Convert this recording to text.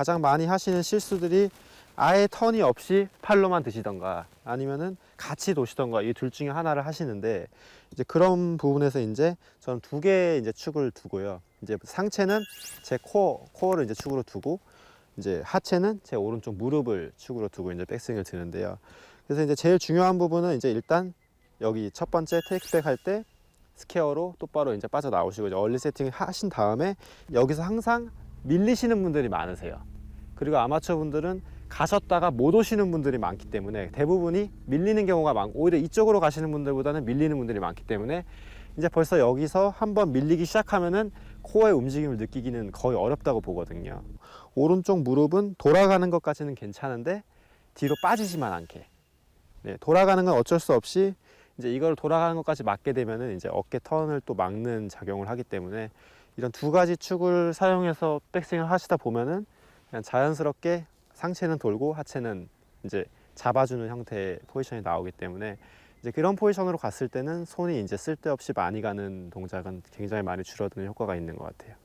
가장 많이 하시는 실수들이 아예 턴이 없이 팔로만 드시던가 아니면은 같이 도시던가 이 둘 중에 하나를 하시는데 이제 그런 부분에서 이제 저는 두 개의 이제 축을 두고요. 이제 상체는 제 코어 코어를 이제 축으로 두고 이제 하체는 제 오른쪽 무릎을 축으로 두고 이제 백스윙을 드는데요. 그래서 이제 제일 중요한 부분은 이제 일단 여기 첫 번째 테이크백 할 때 스퀘어로 똑바로 이제 빠져 나오시고 이제 얼리 세팅 하신 다음에 여기서 항상 밀리시는 분들이 많으세요. 그리고 아마추어 분들은 가셨다가 못 오시는 분들이 많기 때문에 대부분이 밀리는 경우가 많고 오히려 이쪽으로 가시는 분들보다는 밀리는 분들이 많기 때문에 이제 벌써 여기서 한번 밀리기 시작하면은 코어의 움직임을 느끼기는 거의 어렵다고 보거든요. 오른쪽 무릎은 돌아가는 것까지는 괜찮은데 뒤로 빠지지만 않게. 네, 돌아가는 건 어쩔 수 없이 이제 이걸 돌아가는 것까지 막게 되면은 이제 어깨 턴을 또 막는 작용을 하기 때문에 이런 두 가지 축을 사용해서 백스윙을 하시다 보면은 그냥 자연스럽게 상체는 돌고 하체는 이제 잡아주는 형태의 포지션이 나오기 때문에 이제 그런 포지션으로 갔을 때는 손이 이제 쓸데없이 많이 가는 동작은 굉장히 많이 줄어드는 효과가 있는 것 같아요.